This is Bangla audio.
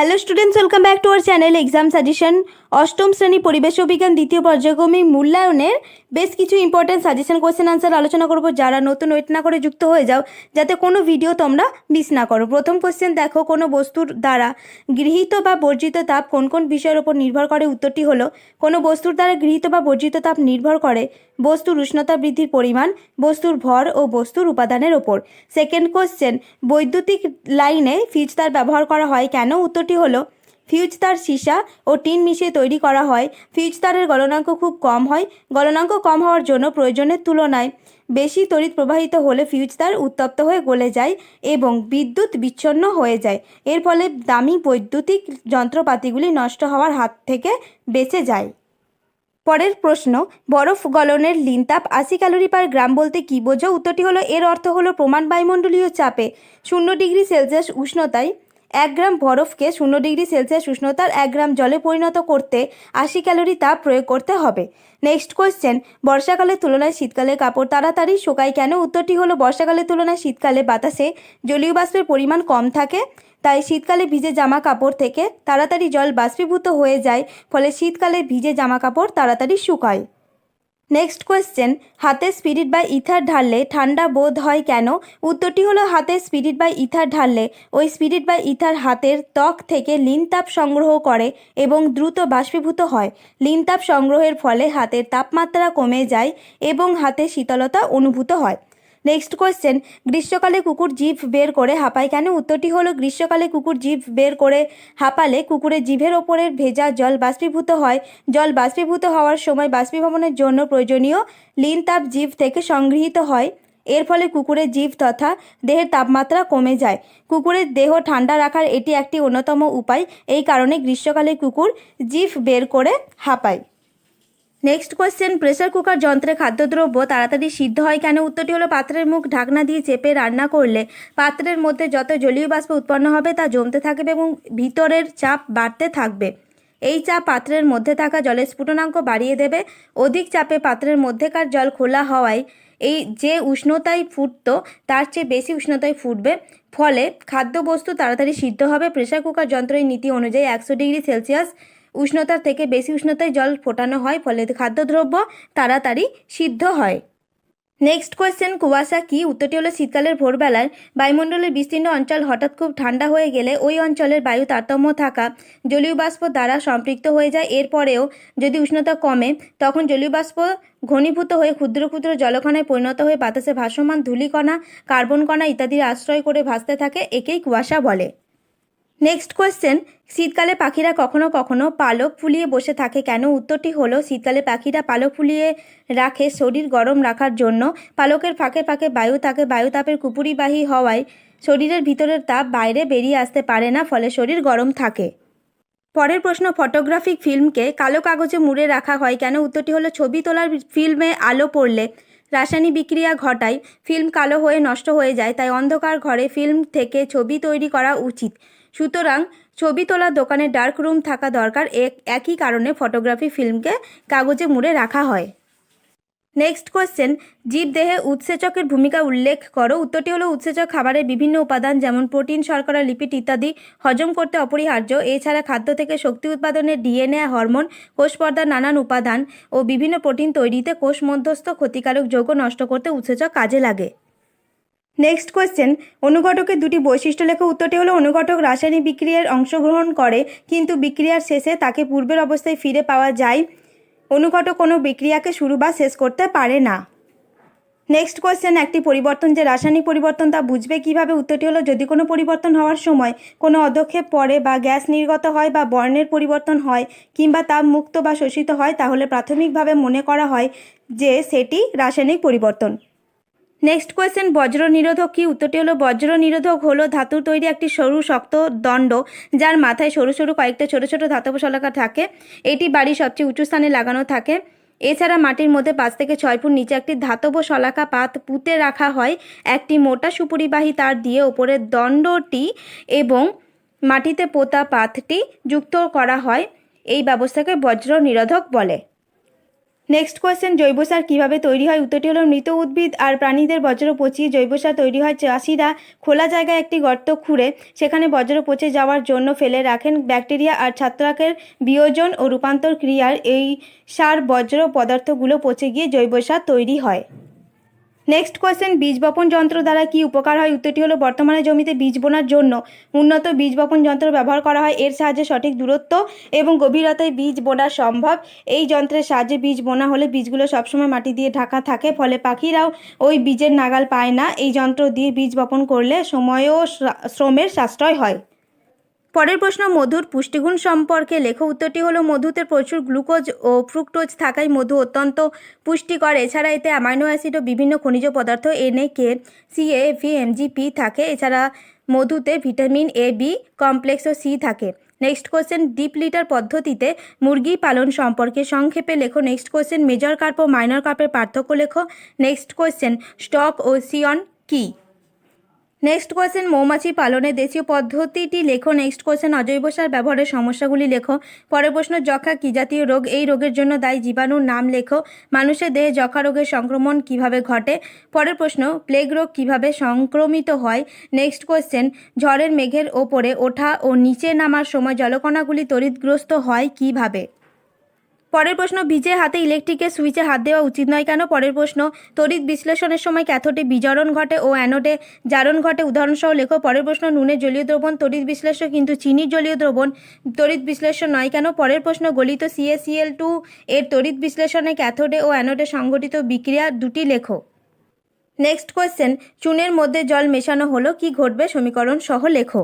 Hello students welcome back to our channel exam suggestion অষ্টম শ্রেণি পরিবেশ বিজ্ঞান দ্বিতীয় পর্যায়ক্রমিক মূল্যায়নের বেশ কিছু ইম্পর্টেন্ট সাজেশন কোশ্চেন আনসার আলোচনা করব। যারা নতুন ওয়েট না করে যুক্ত হয়ে যাও, যাতে কোনো ভিডিও তোমরা মিস না করো। প্রথম কোশ্চেন দেখো, কোনো বস্তুর দ্বারা গৃহীত বা বর্জিত তাপ কোন কোন বিষয়ের উপর নির্ভর করে? উত্তরটি হলো, কোনো বস্তুর দ্বারা গৃহীত বা বর্জিত তাপ নির্ভর করে বস্তুর উষ্ণতা বৃদ্ধির পরিমাণ, বস্তুর ভর ও বস্তুর উপাদানের ওপর সেকেন্ড কোশ্চেন বৈদ্যুতিক লাইনে ফিজ তার ব্যবহার করা হয় কেন? উত্তরটি হলো, ফিউজ তার সীসা ও টিন মিশিয়ে তৈরি করা হয়। ফিউজ তারের গলনাঙ্ক খুব কম হয়। গলনাঙ্ক কম হওয়ার জন্য প্রয়োজনের তুলনায় বেশি তড়িৎ প্রবাহিত হলে ফিউজ তার উত্তপ্ত হয়ে গলে যায় এবং বিদ্যুৎ বিচ্ছন্ন হয়ে যায়। এর ফলে দামি বৈদ্যুতিক যন্ত্রপাতিগুলি নষ্ট হওয়ার হাত থেকে বেঁচে যায়। পরের প্রশ্ন, বরফ গলনের লিনতাপ আশি ক্যালোরি পার গ্রাম বলতে কী বোঝো? উত্তরটি হলো, এর অর্থ হলো প্রমাণ বায়ুমণ্ডলীয় চাপে। শূন্য ডিগ্রি সেলসিয়াস উষ্ণতায় এক গ্রাম বরফকে শূন্য ডিগ্রি সেলসিয়াস উষ্ণতার এক গ্রাম জলে পরিণত করতে আশি ক্যালোরি তাপ প্রয়োগ করতে হবে। নেক্সট কোয়েশ্চেন বর্ষাকালের তুলনায় শীতকালে কাপড় তাড়াতাড়ি শুকায় কেন? উত্তরটি হলো, বর্ষাকালের তুলনায় শীতকালে বাতাসে জলীয় বাষ্পের পরিমাণ কম থাকে, তাই শীতকালে ভিজে জামা কাপড় থেকে তাড়াতাড়ি জল বাষ্পীভূত হয়ে যায়, ফলে শীতকালে ভিজে জামা কাপড় তাড়াতাড়ি শুকায়। নেক্সট কোয়েশ্চেন হাতে স্পিরিট বা ইথার ঢাললে ঠান্ডা বোধ হয় কেন? উত্তরটি হলো হাতে স্পিরিট বা ইথার ঢাললে ওই স্পিরিট বা ইথার হাতের ত্বক থেকে লিনতাপ সংগ্রহ করে এবং দ্রুত বাষ্পীভূত হয়। লিনতাপ সংগ্রহের ফলে হাতের তাপমাত্রা কমে যায় এবং হাতে শীতলতা অনুভূত হয়। নেক্সট কোয়েশ্চেন গ্রীষ্মকালে কুকুর জিভ বের করে হাঁপায় কেন? উত্তরটি হলো, গ্রীষ্মকালে কুকুর জিভ বের করে হাঁপালে কুকুরের জিভের ওপরের ভেজা জল বাষ্পীভূত হয়। জল বাষ্পীভূত হওয়ার সময় বাষ্পীভবনের জন্য প্রয়োজনীয় লিন তাপ জিভ থেকে সংগৃহীত হয়। এর ফলে কুকুরের জিভ তথা দেহের তাপমাত্রা কমে যায়। কুকুরের দেহ ঠান্ডা রাখার এটি একটি অন্যতম উপায়। এই কারণে গ্রীষ্মকালে কুকুর জিভ বের করে হাঁপায়। নেক্সট কোয়েশ্চেন প্রেসার কুকার যন্ত্রে খাদ্যদ্রব্য তাড়াতাড়ি সিদ্ধ হয় কেন? উত্তরটি হলো, পাত্রের মুখ ঢাকনা দিয়ে চেপে রান্না করলে পাত্রের মধ্যে যত জলীয় বাষ্প উৎপন্ন হবে তা জমতে থাকবে এবং ভিতরের চাপ বাড়তে থাকবে। এই চাপ পাত্রের মধ্যে থাকা জলের স্ফুটনাঙ্ক বাড়িয়ে দেবে। অধিক চাপে পাত্রের মধ্যেকার জল খোলা হওয়ায় এই যে উষ্ণতায় ফুটতো, তার চেয়ে বেশি উষ্ণতায় ফুটবে। ফলে খাদ্যবস্তু তাড়াতাড়ি সিদ্ধ হবে। প্রেসার কুকার যন্ত্রের নীতি অনুযায়ী একশো ডিগ্রি সেলসিয়াস উষ্ণতার থেকে বেশি উষ্ণতায় জল ফোটানো হয়, ফলে খাদ্যদ্রব্য তাড়াতাড়ি সিদ্ধ হয়। নেক্সট কোয়েশ্চেন কুয়াশা কি? উত্তরটি হলো শীতকালের ভোরবেলায়। বায়ুমণ্ডলের বিস্তীর্ণ অঞ্চল হঠাৎ খুব ঠান্ডা হয়ে গেলে ওই অঞ্চলের বায়ু তারতম্য থাকা জলীয় বাষ্প দ্বারা সম্পৃক্ত হয়ে যায়। এরপরেও যদি উষ্ণতা কমে, তখন জলীয় বাষ্প ঘনীভূত হয়ে ক্ষুদ্র ক্ষুদ্র জলকণায় পরিণত হয়ে বাতাসে ভাসমান ধূলিকণা, কার্বন কণা ইত্যাদির আশ্রয় করে ভাসতে থাকে, একেই কুয়াশা বলে। নেক্সট কোয়েশ্চেন শীতকালে পাখিরা কখনো কখনো পালক ফুলিয়ে বসে থাকে কেন? উত্তরটি হলো, শীতকালে পাখিরা পালক ফুলিয়ে রাখে শরীর গরম রাখার জন্য। পালকের ফাঁকে ফাঁকে বায়ু থাকে বায়ুতাপের কুপুরিবাহী হওয়ায় শরীরের ভিতরের তাপ বাইরে বেরিয়ে আসতে পারে না, ফলে শরীর গরম থাকে। পরের প্রশ্ন ফটোগ্রাফিক ফিল্মকে কালো কাগজে মুড়ে রাখা হয় কেন? উত্তরটি হলো, ছবি তোলার ফিল্মে আলো পড়লে রাসায়নিক বিক্রিয়া ঘটায়। ফিল্ম কালো হয়ে নষ্ট হয়ে যায়, তাই অন্ধকার ঘরে ফিল্ম থেকে ছবি তৈরি করা উচিত। সুতরাং ছবি তোলার দোকানে ডার্ক রুম থাকা দরকার। এক, একই কারণে ফটোগ্রাফি ফিল্মকে কাগজে মুড়ে রাখা হয়। নেক্সট কোয়েশ্চেন জীবদেহে উৎসেচকের ভূমিকা উল্লেখ করো। উত্তরটি হলো উৎসেচক খাবারের বিভিন্ন উপাদান, যেমন প্রোটিন শর্করা লিপিড ইত্যাদি হজম করতে অপরিহার্য। এছাড়া খাদ্য থেকে শক্তি উৎপাদনের ডিএনএ হরমোন কোষ পর্দার নানান উপাদান ও বিভিন্ন প্রোটিন তৈরিতে কোষ মধ্যস্থ ক্ষতিকারক যৌগ নষ্ট করতে উৎসেচক কাজে লাগে। নেক্সট কোয়েশ্চেন অনুঘটকের দুটি বৈশিষ্ট্য লেখা। উত্তরটি হলো, অনুঘটক রাসায়নিক বিক্রিয়ার অংশগ্রহণ করে, কিন্তু বিক্রিয়ার শেষে তাকে পূর্বের অবস্থায় ফিরে পাওয়া যায়। অনুঘটক কোনো বিক্রিয়াকে শুরু বা শেষ করতে পারে না। নেক্সট কোয়েশ্চেন একটি পরিবর্তন যে রাসায়নিক পরিবর্তন তা বুঝবে কীভাবে? উত্তরটি হলো, যদি কোনো পরিবর্তন হওয়ার সময় কোনো অদক্ষেপ পড়ে বা গ্যাস নির্গত হয় বা বর্ণের পরিবর্তন হয় কিংবা তাপ মুক্ত বা শোষিত হয়, তাহলে প্রাথমিকভাবে মনে করা হয় যে সেটি রাসায়নিক পরিবর্তন। নেক্সট কোয়েশ্চেন বজ্র নিরোধক কি? উত্তরটি হলো বজ্র নিরোধক হলো ধাতুর তৈরি একটি সরু শক্ত দণ্ড, যার মাথায় সরু সরু কয়েকটা ছোট ছোট ধাতব শলাকা থাকে। এটি বাড়ির সবচেয়ে উঁচু স্থানে লাগানো থাকে। এছাড়া মাটির মধ্যে পাঁচ থেকে ছয় ফুট নিচে একটি ধাতব শলাকা পাত পুঁতে রাখা হয়। একটি মোটা সুপরিবাহী তার দিয়ে ওপরের দণ্ডটি এবং মাটিতে পোতা পাতটি যুক্ত করা হয়। এই ব্যবস্থাকে বজ্র নিরোধক বলে। নেক্সট কোয়েশ্চেন জৈব সার কীভাবে তৈরি হয়? উত্তরটি হলো মৃত উদ্ভিদ আর প্রাণীদের বজ্র পচিয়ে জৈব সার তৈরি হয়। চাষিরা খোলা জায়গায় একটি গর্ত খুঁড়ে সেখানে বজ্র পচে যাওয়ার জন্য ফেলে রাখেন। ব্যাকটেরিয়া আর ছত্রাকের বিয়োজন ও রূপান্তর ক্রিয়ার এই সার বজ্র পদার্থগুলো পচে গিয়ে জৈব সার তৈরি হয়। নেক্সট কোয়েশ্চেন বীজ বপন যন্ত্র দ্বারা কি উপকার হয়? উত্তরটি হলো, বর্তমানে জমিতে বীজ বোনার জন্য উন্নত বীজ বপন যন্ত্র ব্যবহার করা হয়। এর সাহায্যে সঠিক দূরত্ব এবং গভীরতায় বীজ বোনা সম্ভব। এই যন্ত্রের সাহায্যে বীজ বোনা হলে বীজগুলো সবসময় মাটি দিয়ে ঢাকা থাকে, ফলে পাখিরাও ওই বীজের নাগাল পায় না। এই যন্ত্র দিয়ে বীজ বপন করলে সময় ও শ্রমের সাশ্রয় হয়। পরের প্রশ্ন, মধুর পুষ্টিগুণ সম্পর্কে লেখো উত্তরটি হলো, মধুতে প্রচুর গ্লুকোজ ও ফ্রুক্টোজ থাকায় মধু অত্যন্ত পুষ্টিকর। এছাড়া এতে অ্যামাইনো অ্যাসিড ও বিভিন্ন খনিজ পদার্থ NA K CA V MG P থাকে। এছাড়া মধুতে ভিটামিন এ বি কমপ্লেক্স ও সি থাকে। নেক্সট কোশ্চেন, ডিপ লিটার পদ্ধতিতে মুরগি পালন সম্পর্কে সংক্ষেপে লেখো। নেক্সট কোশ্চেন, মেজর কার্প ও মাইনর কার্পের পার্থক্য লেখো। নেক্সট কোশ্চেন, স্টক ও সিয়ন কী? নেক্সট কোয়েশ্চেন, মৌমাছি পালনে দেশীয় পদ্ধতিটি লেখো। নেক্সট কোয়েশ্চেন, অজৈব সার ব্যবহারের সমস্যাগুলি লেখো। পরের প্রশ্ন যক্ষা কী জাতীয় রোগ? এই রোগের জন্য দায়ী জীবাণুর নাম লেখো। মানুষের দেহে যক্ষা রোগের সংক্রমণ কীভাবে ঘটে? পরের প্রশ্ন, প্লেগ রোগ কীভাবে সংক্রমিত হয়? নেক্সট কোয়েশ্চেন, ঝড়ের মেঘের ওপরে ওঠা ও নিচে নামার সময় জলকণাগুলি তড়িৎগ্রস্ত হয় কীভাবে? পরের প্রশ্ন, ভিজে হাতে ইলেকট্রিকের সুইচে হাত দেওয়া উচিত নয় কেন? পরের প্রশ্ন, তড়িৎ বিশ্লেষণের সময় ক্যাথোডে বিজারণ ঘটে ও অ্যানোডে জারণ ঘটে। উদাহরণসহ লেখো, পরের প্রশ্ন, নুনের জলীয় দ্রবণ, তড়িৎ বিশ্লেষ্য কিন্তু চিনির জলীয় দ্রবণ, তড়িৎ বিশ্লেষণ নয় কেন? পরের প্রশ্ন, গলিত সিএসিএল টু এর তড়িৎ বিশ্লেষণে ক্যাথোডে ও অ্যানোডে সংঘটিত বিক্রিয়া দুটি লেখো। নেক্সট কোয়েশ্চেন, চুনের মধ্যে জল মেশানো হলো, কি ঘটবে? সমীকরণ সহ লেখো।